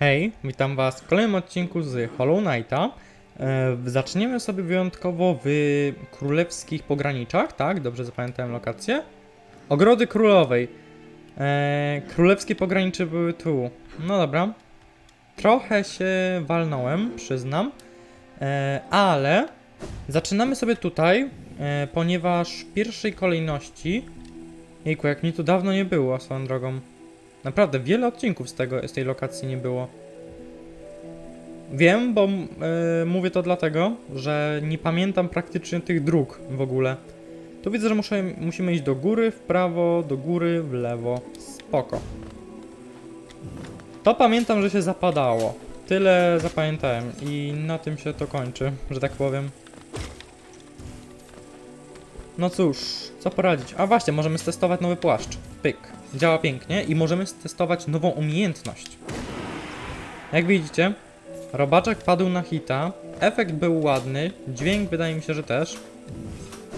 Hej, witam was w kolejnym odcinku z Hollow Knighta. E, zaczniemy sobie wyjątkowo w królewskich pograniczach, tak? Dobrze zapamiętałem lokację. Ogrody Królowej. E, królewskie pogranicze były tu. No dobra. Trochę się walnąłem, przyznam. E, ale zaczynamy sobie tutaj, e, ponieważ w pierwszej kolejności... Jejku, jak mnie tu dawno nie było, swoją drogą. Naprawdę, wiele odcinków z, tego, z tej lokacji nie było. Wiem, bo e, mówię to dlatego, że nie pamiętam praktycznie tych dróg w ogóle. Tu widzę, że muszę, musimy iść do góry, w prawo, do góry, w lewo. Spoko. To pamiętam, że się zapadało. Tyle zapamiętałem i na tym się to kończy, że tak powiem. No cóż, co poradzić? A właśnie, możemy stestować nowy płaszcz. Pyk. Działa pięknie i możemy stestować nową umiejętność. Jak widzicie, robaczek padł na hita, efekt był ładny, dźwięk wydaje mi się, że też.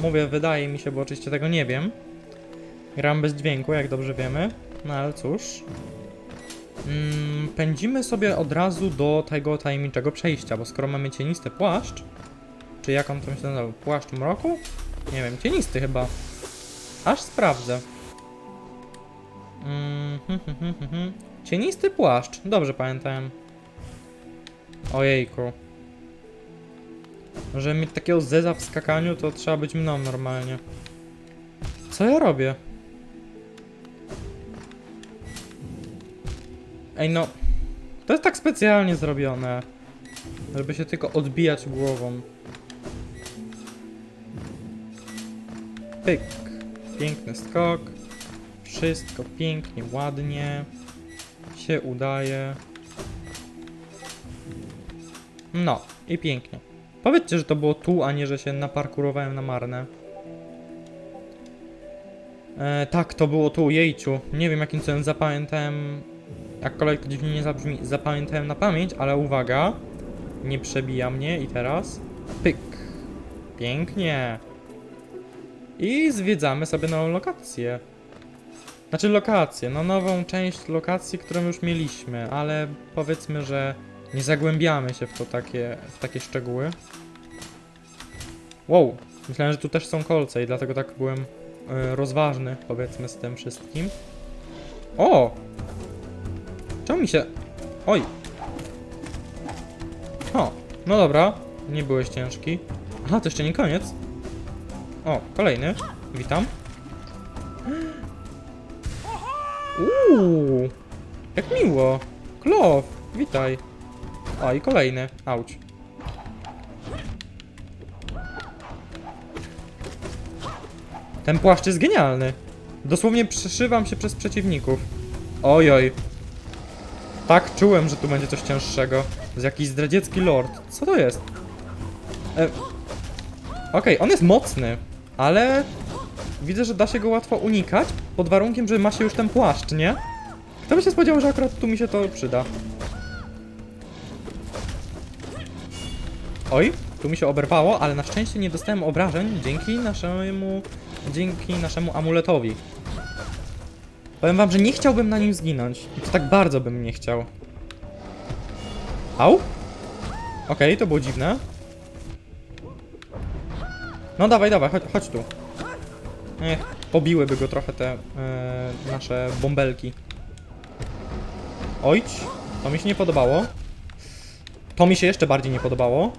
Mówię, wydaje mi się, bo oczywiście tego nie wiem. Gram bez dźwięku, jak dobrze wiemy, no ale cóż. Mm, pędzimy sobie od razu do tego tajemniczego przejścia, bo skoro mamy cienisty płaszcz, czy jak on tam się nazywał? Płaszcz mroku? Nie wiem, cienisty chyba. Aż sprawdzę. Mm, hm, hm, hm, hm, hm. Cienisty płaszcz, dobrze pamiętałem. Ojejku. Żeby mieć takiego zeza w skakaniu, to trzeba być mną normalnie. Co ja robię? Ej no. To jest tak specjalnie zrobione. Żeby się tylko odbijać głową. Pyk. Piękny skok. Wszystko pięknie, ładnie się udaje. No, i pięknie. Powiedzcie, że to było tu, a nie, że się naparkurowałem na marne. E, tak, to było tu, jejciu. Nie wiem, jakim cudem zapamiętałem... Jakkolwiek to dziwnie nie zabrzmi, zapamiętałem na pamięć, ale uwaga. Nie przebija mnie i teraz... Pyk. Pięknie. I zwiedzamy sobie nową lokację. Znaczy lokację, no nową część lokacji, którą już mieliśmy, ale powiedzmy, że nie zagłębiamy się w to takie, w takie szczegóły. Wow, myślałem, że tu też są kolce i dlatego tak byłem y, rozważny, powiedzmy, z tym wszystkim. O! Czemu mi się... Oj! O, no dobra, nie byłeś ciężki. Aha, to jeszcze nie koniec. O, kolejny. Witam. Uuu, jak miło. Klow, witaj. O, i kolejny. Auć. Ten płaszcz jest genialny. Dosłownie przeszywam się przez przeciwników. Ojoj. Tak, czułem, że tu będzie coś cięższego. Z jakiś zdradziecki lord. Co to jest? E... Okej, on jest mocny, ale widzę, że da się go łatwo unikać, pod warunkiem, że ma się już ten płaszcz, nie? Kto by się spodziewał, że akurat tu mi się to przyda? Oj, tu mi się oberwało, ale na szczęście nie dostałem obrażeń dzięki naszemu, dzięki naszemu amuletowi. Powiem wam, że nie chciałbym na nim zginąć. I to tak bardzo bym nie chciał. Au? Okej, to było dziwne. No dawaj, dawaj, chodź, chodź tu. Ech, pobiłyby go trochę te e, nasze bąbelki. Ojć, to mi się nie podobało. To mi się jeszcze bardziej nie podobało.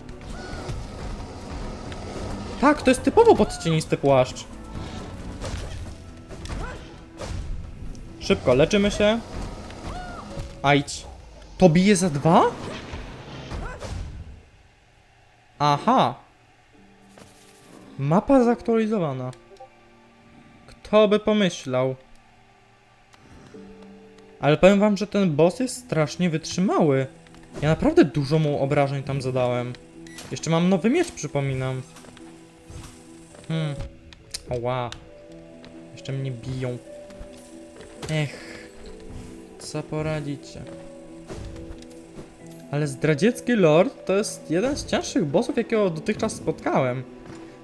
Tak, to jest typowo podcienisty płaszcz. Szybko, leczymy się. Ajdź. To bije za dwa? Aha. Mapa zaktualizowana. Kto by pomyślał? Ale powiem wam, że ten boss jest strasznie wytrzymały. Ja naprawdę dużo mu obrażeń tam zadałem. Jeszcze mam nowy miecz, przypominam. Hmm. Oła. Jeszcze mnie biją. Ech. Co poradzicie? Ale zdradziecki lord to jest jeden z cięższych bossów, jakiego dotychczas spotkałem.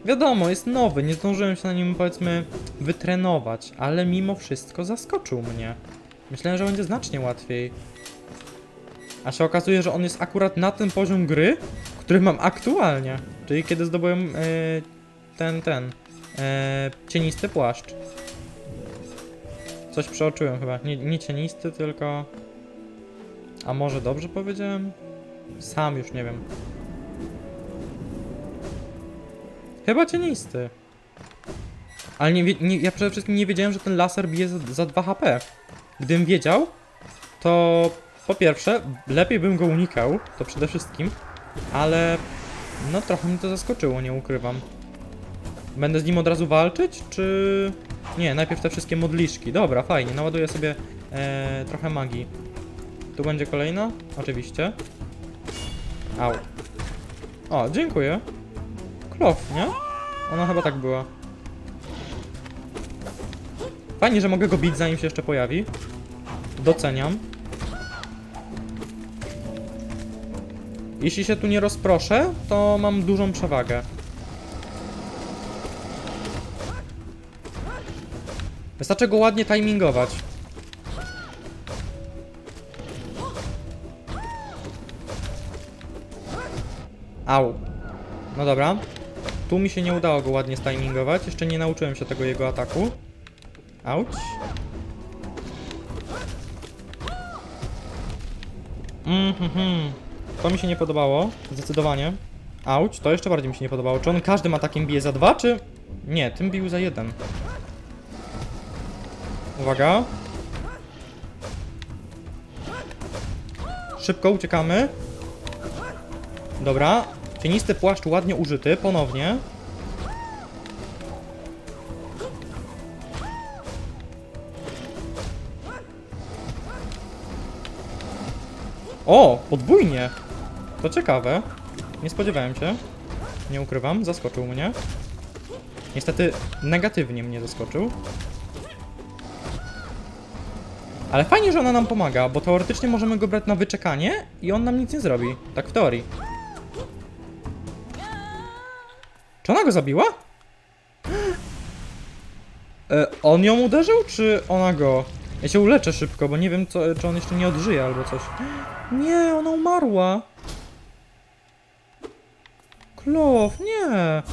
Wiadomo, jest nowy, nie zdążyłem się na nim powiedzmy wytrenować, ale mimo wszystko zaskoczył mnie. Myślałem, że będzie znacznie łatwiej. A się okazuje, że on jest akurat na ten poziom gry, który mam aktualnie. Czyli kiedy zdobyłem e, ten, ten, e, cienisty płaszcz. Coś przeoczyłem chyba. Nie, nie cienisty, tylko... A może dobrze powiedziałem? Sam już nie wiem. Chyba cienisty. Ale nie, nie, ja przede wszystkim nie wiedziałem, że ten laser bije za, za 2 HP. Gdybym wiedział, to po pierwsze, lepiej bym go unikał, to przede wszystkim, ale no trochę mnie to zaskoczyło, nie ukrywam. Będę z nim od razu walczyć, czy... Nie, najpierw te wszystkie modliszki. Dobra, fajnie, naładuję sobie e, trochę magii. Tu będzie kolejna? Oczywiście. Au. O, dziękuję. Klof, nie? Ona chyba tak była. Fajnie, że mogę go bić zanim się jeszcze pojawi. Doceniam. Jeśli się tu nie rozproszę, to mam dużą przewagę. Wystarczy go ładnie timingować. Au. No dobra. Tu mi się nie udało go ładnie stimingować. Jeszcze nie nauczyłem się tego jego ataku. Auć. Mhm. To mi się nie podobało. Zdecydowanie. Auć, to jeszcze bardziej mi się nie podobało. Czy on każdym atakiem bije za dwa, czy... Nie, tym bił za jeden. Uwaga. Szybko uciekamy. Dobra. Cienisty płaszcz ładnie użyty, ponownie. O, podwójnie. To ciekawe. Nie spodziewałem się. Nie ukrywam, zaskoczył mnie. Niestety negatywnie mnie zaskoczył. Ale fajnie, że ona nam pomaga, bo teoretycznie możemy go brać na wyczekanie i on nam nic nie zrobi. Tak w teorii. Ona go zabiła? E, on ją uderzył, czy ona go? Ja się uleczę szybko, bo nie wiem, co, czy on jeszcze nie odżyje albo coś. Nie, ona umarła. Klow, nie.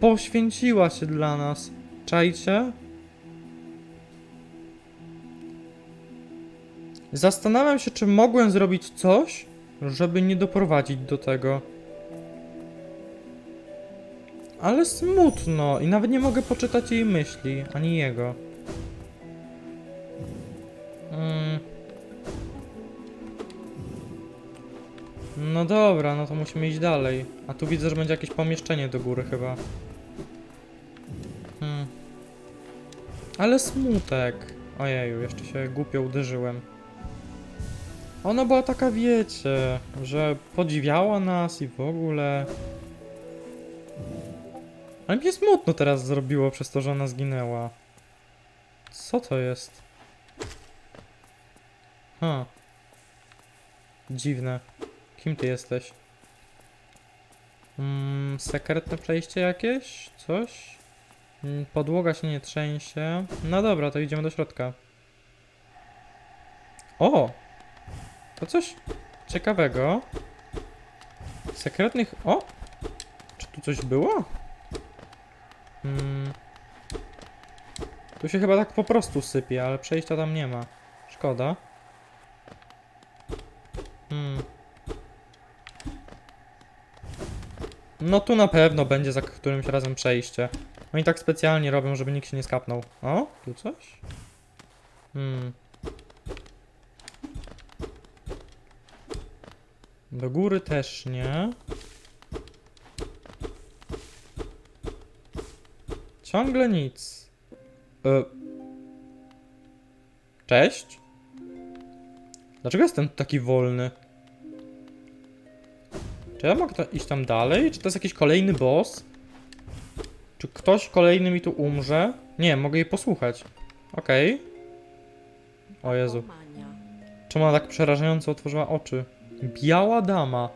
Poświęciła się dla nas. Czajcie? Zastanawiam się, czy mogłem zrobić coś, żeby nie doprowadzić do tego. Ale smutno i nawet nie mogę poczytać jej myśli, ani jego. Mm. No dobra, no to musimy iść dalej. A tu widzę, że będzie jakieś pomieszczenie do góry chyba. Hmm. Ale smutek. Ojeju, jeszcze się głupio uderzyłem. Ona była taka, wiecie, że podziwiała nas i w ogóle. Ale mnie smutno teraz zrobiło przez to, że ona zginęła. Co to jest? Ha. Dziwne. Kim ty jesteś? Mm, sekretne przejście jakieś? Coś? Mm, Podłoga się nie trzęsie. No dobra, to idziemy do środka. O! To coś ciekawego. Sekretnych... O! Czy tu coś było? Hmm. Tu się chyba tak po prostu sypie, ale przejścia tam nie ma. Szkoda. Hmm. No tu na pewno będzie za którymś razem przejście. Oni tak specjalnie robią, żeby nikt się nie skapnął. O, tu coś? Hmm. Do góry też nie. Ciągle nic. E... Cześć? Dlaczego jestem taki wolny? Czy ja mogę iść tam dalej? Czy to jest jakiś kolejny boss? Czy ktoś kolejny mi tu umrze? Nie, mogę jej posłuchać. Okej. O Jezu. Czemu ona tak przerażająco otworzyła oczy? Biała dama.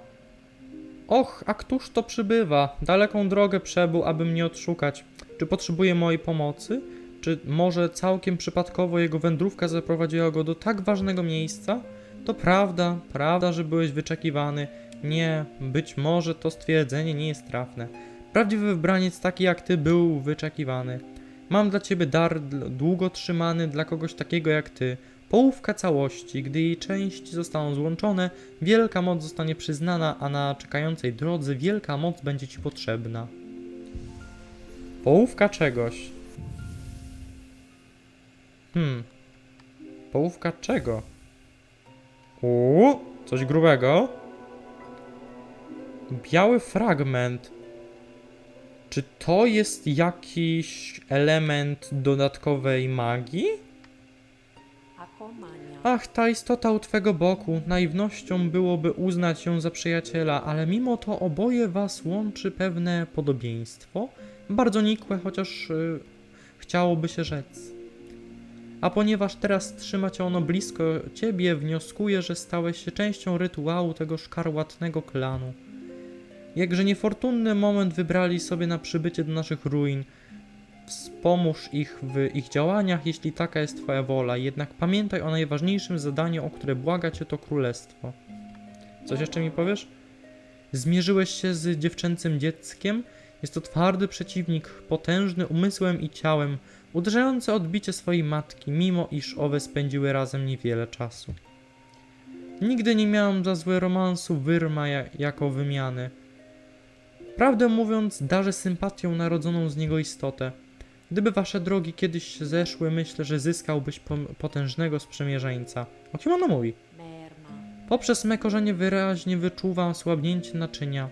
Och, a któż to przybywa? Daleką drogę przebył, aby mnie odszukać. Czy potrzebuje mojej pomocy? czy może całkiem przypadkowo jego wędrówka zaprowadziła go do tak ważnego miejsca? To prawda, prawda, że byłeś wyczekiwany. Nie, być może to stwierdzenie nie jest trafne. Prawdziwy wybraniec taki jak ty był wyczekiwany. Mam dla ciebie dar długo trzymany dla kogoś takiego jak ty. Połówka całości, gdy jej części zostaną złączone, wielka moc zostanie przyznana, a na czekającej drodze wielka moc będzie ci potrzebna. Połówka czegoś. Hmm. Połówka czego? Uuu, coś grubego. Biały fragment. Czy to jest jakiś element dodatkowej magii? Ach, ta istota u twego boku, naiwnością byłoby uznać ją za przyjaciela, ale mimo to oboje was łączy pewne podobieństwo, bardzo nikłe, chociaż y, chciałoby się rzec. A ponieważ teraz trzyma cię ono blisko ciebie, wnioskuję, że stałeś się częścią rytuału tego szkarłatnego klanu. Jakże niefortunny moment wybrali sobie na przybycie do naszych ruin. Wspomóż ich w ich działaniach, jeśli taka jest Twoja wola. Jednak pamiętaj o najważniejszym zadaniu, o które błaga Cię to królestwo. Coś jeszcze mi powiesz? Zmierzyłeś się z dziewczęcym dzieckiem? Jest to twardy przeciwnik, potężny umysłem i ciałem, uderzający odbicie swojej matki, mimo iż owe spędziły razem niewiele czasu. Nigdy nie miałam za złe romansu Wyrma ja- jako wymiany. Prawdę mówiąc, darzę sympatią narodzoną z niego istotę. Gdyby wasze drogi kiedyś się zeszły, myślę, że zyskałbyś potężnego sprzymierzeńca. O kim ona mówi? Poprzez me korzenie wyraźnie wyczuwam słabnięcie naczynia.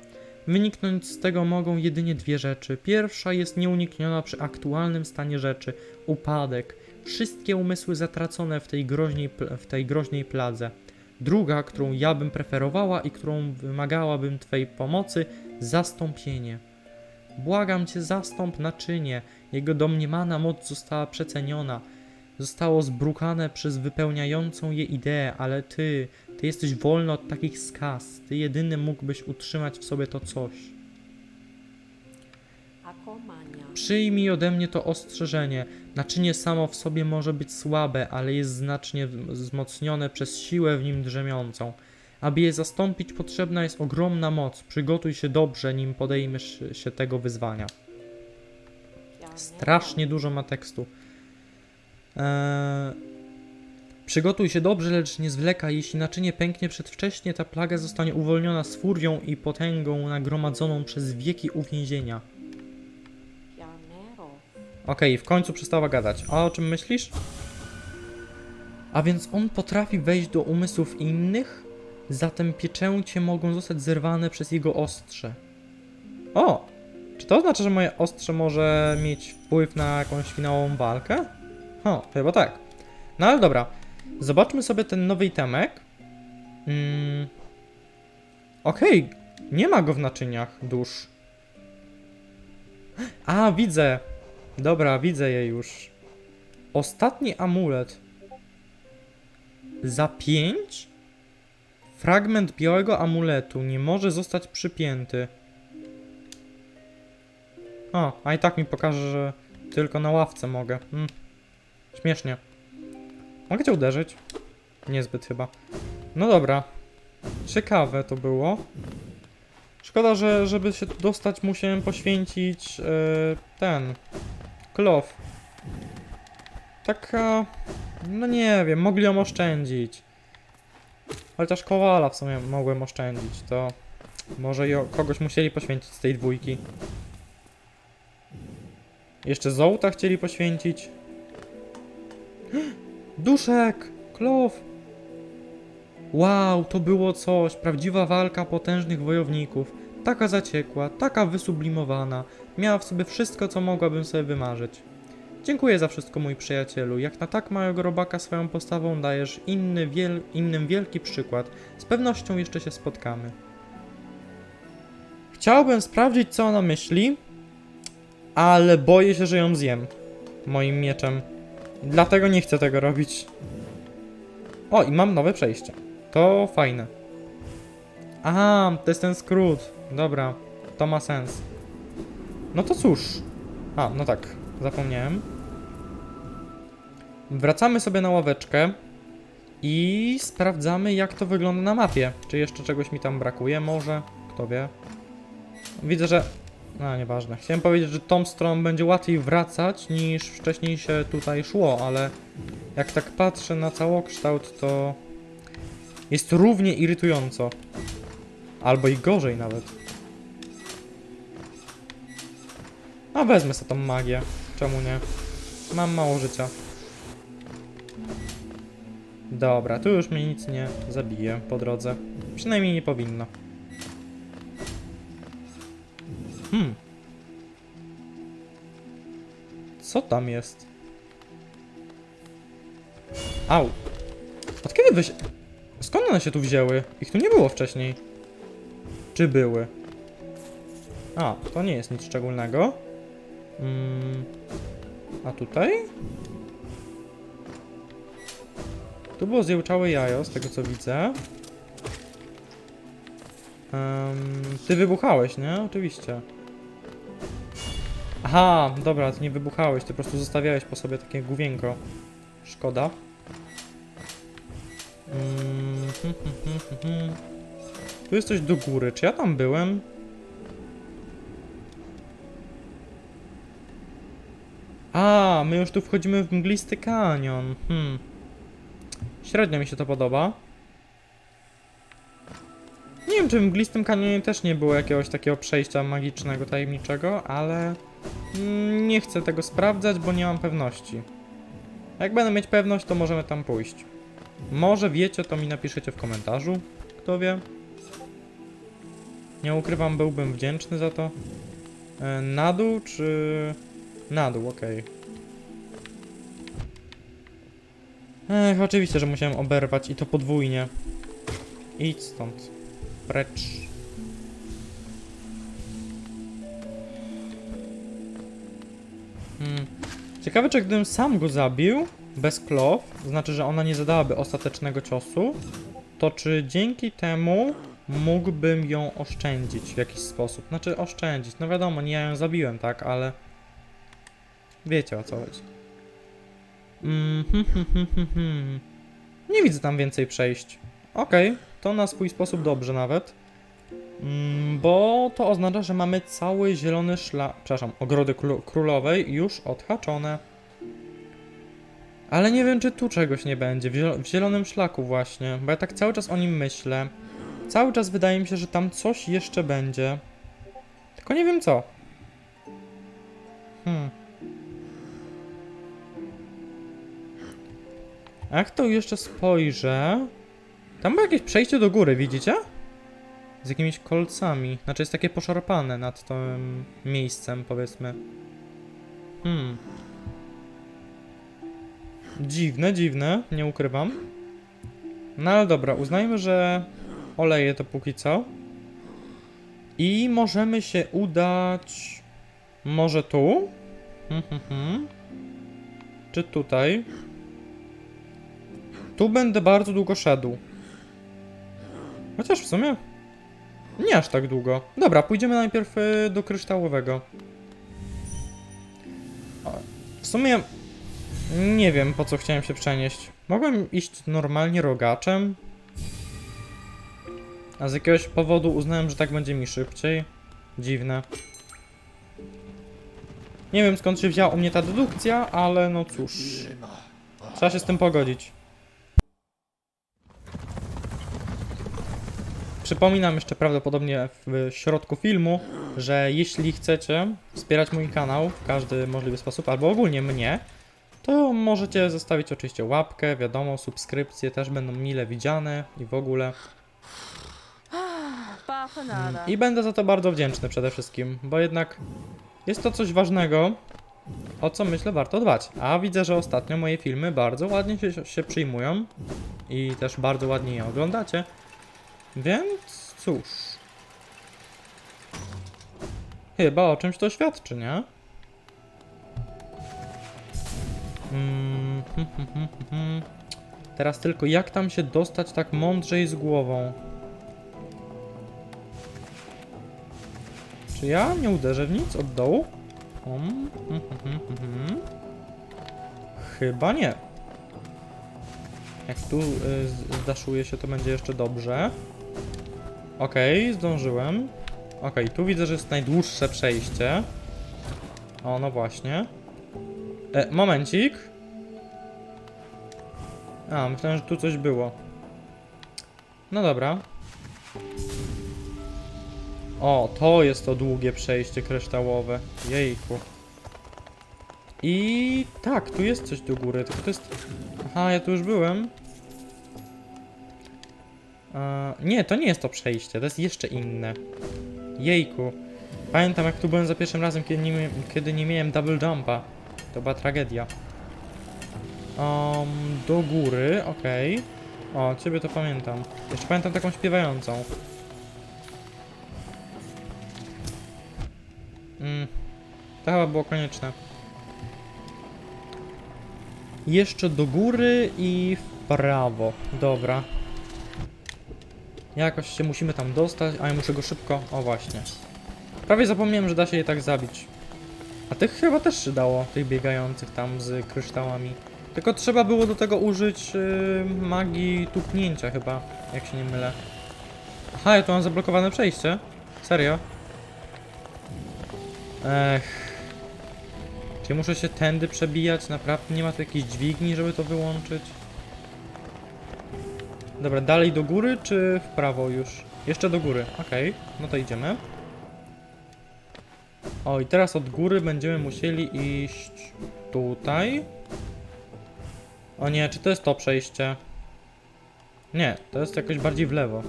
Wyniknąć z tego mogą jedynie dwie rzeczy. Pierwsza jest nieunikniona przy aktualnym stanie rzeczy upadek. Wszystkie umysły zatracone w tej groźnej, w tej groźnej pladze. Druga, którą ja bym preferowała i którą wymagałabym Twojej pomocy, zastąpienie. Błagam Cię, zastąp naczynie. Jego domniemana moc została przeceniona. Zostało zbrukane przez wypełniającą je ideę, ale Ty, Ty jesteś wolny od takich skaz. Ty jedyny mógłbyś utrzymać w sobie to coś. Przyjmij ode mnie to ostrzeżenie. Naczynie samo w sobie może być słabe, ale jest znacznie wzmocnione przez siłę w nim drzemiącą. Aby je zastąpić, potrzebna jest ogromna moc. Przygotuj się dobrze, nim podejmiesz się tego wyzwania. Strasznie dużo ma tekstu. Eee, przygotuj się dobrze, lecz nie zwlekaj. Jeśli naczynie pęknie przedwcześnie, ta plaga zostanie uwolniona z furią i potęgą nagromadzoną przez wieki uwięzienia. Okej, w końcu przestała gadać. A o czym myślisz? A więc on potrafi wejść do umysłów innych? Zatem pieczęcie mogą zostać zerwane przez jego ostrze. O! Czy to oznacza, że moje ostrze może mieć wpływ na jakąś finałową walkę? O, chyba tak. No ale dobra. Zobaczmy sobie ten nowy itemek. Mm. Okej, nie ma go w naczyniach dusz. A, widzę. Dobra, widzę je już. Ostatni amulet. Za 5? Fragment białego amuletu nie może zostać przypięty. O, a i tak mi pokaże, że tylko na ławce mogę. Hmm. Śmiesznie. Mogę cię uderzyć? Niezbyt chyba. No dobra. Ciekawe to było. Szkoda, że żeby się dostać musiałem poświęcić e, ten klof. Taka no nie wiem, mogli ją oszczędzić. Chociaż Kowala w sumie mogłem oszczędzić, to może kogoś musieli poświęcić z tej dwójki. Jeszcze Zołta chcieli poświęcić. Duszek! Klof! Wow, to było coś. Prawdziwa walka potężnych wojowników. Taka zaciekła, taka wysublimowana. Miała w sobie wszystko, co mogłabym sobie wymarzyć. Dziękuję za wszystko, mój przyjacielu. Jak na tak małego robaka swoją postawą dajesz inny wiel innym wielki przykład. Z pewnością jeszcze się spotkamy. Chciałbym sprawdzić, co ona myśli, ale boję się, że ją zjem moim mieczem. Dlatego nie chcę tego robić. O, i mam nowe przejście. To fajne. Aha, to jest ten skrót. Dobra, to ma sens. No to cóż. A, no tak, zapomniałem. Wracamy sobie na ławeczkę i sprawdzamy, jak to wygląda na mapie. Czy jeszcze czegoś mi tam brakuje? Może? Kto wie? Widzę, że. No, nieważne. Chciałem powiedzieć, że tą stroną będzie łatwiej wracać niż wcześniej się tutaj szło, ale jak tak patrzę na całokształt, to jest równie irytująco. Albo i gorzej nawet. A wezmę sobie tą magię. Czemu nie? Mam mało życia. Dobra, tu już mnie nic nie zabije po drodze. Przynajmniej nie powinno. Hmm. Co tam jest? Au. Od kiedy wy się... Skąd one się tu wzięły? Ich tu nie było wcześniej. Czy były? A, to nie jest nic szczególnego. Mm. A tutaj? Tu było zjełczałe jajo, z tego co widzę. Em, ty wybuchałeś, nie? Oczywiście. Aha, dobra, ty nie wybuchałeś, ty po prostu zostawiałeś po sobie takie główienko. Szkoda. Mm, hm, hm, hm, hm, hm. Tu jest coś do góry. Czy ja tam byłem? A, my już tu wchodzimy w mglisty kanion. Hmm. Średnio mi się to podoba. Nie wiem, czy w mglistym kanionie też nie było jakiegoś takiego przejścia magicznego, tajemniczego, ale mm, nie chcę tego sprawdzać, bo nie mam pewności. Jak będę mieć pewność, to możemy tam pójść. Może wiecie, to mi napiszecie w komentarzu. Kto wie? Nie ukrywam, byłbym wdzięczny za to. E, na dół, czy... Na dół, okej. Ech, oczywiście, że musiałem oberwać i to podwójnie. Idź stąd. Precz. Hmm. Ciekawe, czy gdybym sam go zabił, bez klow, znaczy, że ona nie zadałaby ostatecznego ciosu, to czy dzięki temu mógłbym ją oszczędzić w jakiś sposób? Znaczy oszczędzić, no wiadomo, nie ja ją zabiłem, tak, ale wiecie o co chodzi. Mm, hmm, hmm, hmm, hmm. Nie widzę tam więcej przejść. Okej, to na swój sposób dobrze nawet. Mm, bo to oznacza, że mamy cały zielony szlak, przepraszam, ogrody królo- królowej już odhaczone. Ale nie wiem, czy tu czegoś nie będzie, w, zielo- w zielonym szlaku właśnie, bo ja tak cały czas o nim myślę. Cały czas wydaje mi się, że tam coś jeszcze będzie. Tylko nie wiem co. Hmm. A Jak to jeszcze spojrzę... Tam było jakieś przejście do góry, widzicie? Z jakimiś kolcami. Znaczy jest takie poszarpane nad tym miejscem, powiedzmy. Hmm. Dziwne, dziwne, nie ukrywam. No ale dobra, uznajmy, że oleję to póki co. I możemy się udać... Może tu? Hmm, hmm, hmm. Czy tutaj? Tu będę bardzo długo szedł. Chociaż w sumie nie aż tak długo. Dobra, pójdziemy najpierw y, do kryształowego. W sumie nie wiem po co chciałem się przenieść. Mogłem iść normalnie rogaczem. A z jakiegoś powodu uznałem, że tak będzie mi szybciej. Dziwne. Nie wiem skąd się wzięła u mnie ta dedukcja, ale no cóż. Trzeba się z tym pogodzić. Przypominam jeszcze prawdopodobnie w środku filmu, że jeśli chcecie wspierać mój kanał w każdy możliwy sposób, albo ogólnie mnie, to możecie zostawić oczywiście łapkę, wiadomo, subskrypcje też będą mile widziane i w ogóle. Nada. I będę za to bardzo wdzięczny przede wszystkim, bo jednak jest to coś ważnego, o co myślę warto dbać. A widzę, że ostatnio moje filmy bardzo ładnie się, się przyjmują i też bardzo ładnie je oglądacie. Więc cóż. Chyba o czymś to świadczy, nie? Mm, hm, hm, hm. Teraz tylko jak tam się dostać tak mądrzej z głową? Czy ja nie uderzę w nic od dołu? Chyba nie. Jak tu y, z- zdaszuję się, to będzie jeszcze dobrze. Okej, zdążyłem. Okej, tu widzę, że jest najdłuższe przejście. O, no właśnie. E, momencik. A, myślałem, że tu coś było. No dobra. O, to jest to długie przejście kryształowe. Jejku. I tak, tu jest coś do góry, tylko to jest... Aha, ja tu już byłem. Nie, to nie jest to przejście, to jest jeszcze inne. Jejku. Pamiętam jak tu byłem za pierwszym razem, kiedy nie, kiedy nie miałem double jumpa. To była tragedia. Um, do góry, okej. O, ciebie to pamiętam. Jeszcze pamiętam taką śpiewającą. Mm, to chyba było konieczne. Jeszcze do góry i w prawo. Dobra. Jakoś się musimy tam dostać, a ja muszę go szybko. O właśnie. Prawie zapomniałem, że da się je tak zabić. A tych chyba też się dało, tych biegających tam z kryształami. Tylko trzeba było do tego użyć yy, magii tupnięcia chyba, jak się nie mylę. Aha, ja tu mam zablokowane przejście. Serio? Ech. Czy muszę się tędy przebijać? Naprawdę nie ma tu jakiejś dźwigni, żeby to wyłączyć? Dobra, dalej do góry, czy w prawo już? Jeszcze do góry, okej. No to idziemy. O, i teraz od góry będziemy musieli iść tutaj. O nie, czy to jest to przejście? Nie, to jest jakoś bardziej w lewo.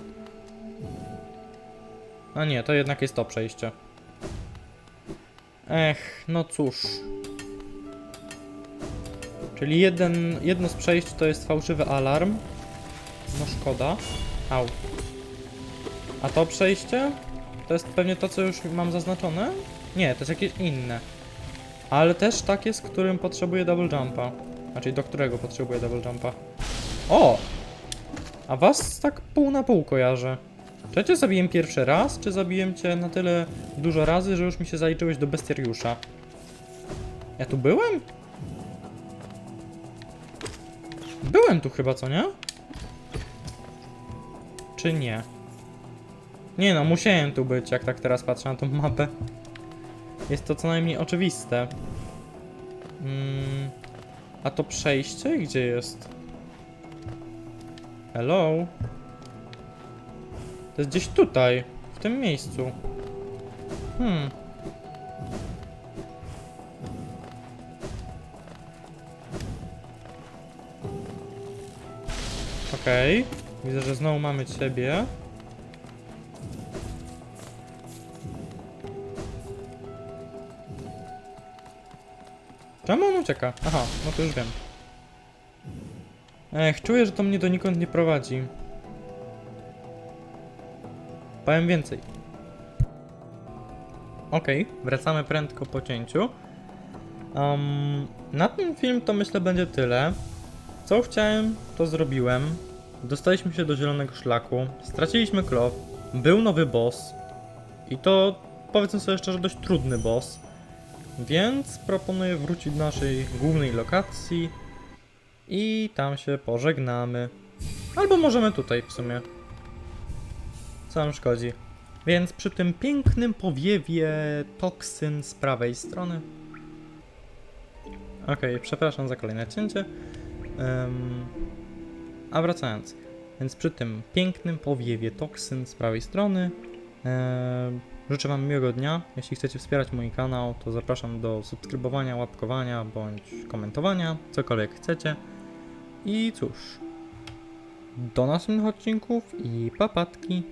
A nie, to jednak jest to przejście. Ech, no cóż. Czyli jeden, jedno z przejść to jest fałszywy alarm. No szkoda. Au. A to przejście? To jest pewnie to, co już mam zaznaczone? Nie, to jest jakieś inne. Ale też takie, z którym potrzebuję double jumpa. Znaczy, do którego potrzebuję double jumpa. O! A was tak pół na pół kojarzę. Czy ja cię zabiłem pierwszy raz, czy zabiłem cię na tyle dużo razy, że już mi się zaliczyłeś do bestiariusza? Ja tu byłem? Byłem tu chyba, co nie? Czy nie? Nie no, musiałem tu być, jak tak teraz patrzę na tą mapę. Jest to co najmniej oczywiste. Mm, a to przejście gdzie jest? Hello? To jest gdzieś tutaj, w tym miejscu. Hmm. Okej. Widzę, że znowu mamy ciebie. Czemu on ucieka? Aha, no to już wiem. Ech, czuję, że to mnie donikąd nie prowadzi. Powiem więcej. Okej, wracamy prędko po cięciu. Um, na ten film to myślę będzie tyle. Co chciałem, to zrobiłem. Dostaliśmy się do zielonego szlaku, straciliśmy klow, był nowy boss i to powiedzmy sobie szczerze dość trudny boss. Więc proponuję wrócić do naszej głównej lokacji i tam się pożegnamy. Albo możemy tutaj w sumie. Co nam szkodzi? Więc przy tym pięknym powiewie toksyn z prawej strony. Okej, przepraszam za kolejne cięcie. Em, a wracając, więc przy tym pięknym powiewie toksyn z prawej strony. em, życzę Wam miłego dnia. Jeśli chcecie wspierać mój kanał, to zapraszam do subskrybowania, łapkowania bądź komentowania, cokolwiek chcecie. I cóż, do następnych odcinków i papatki.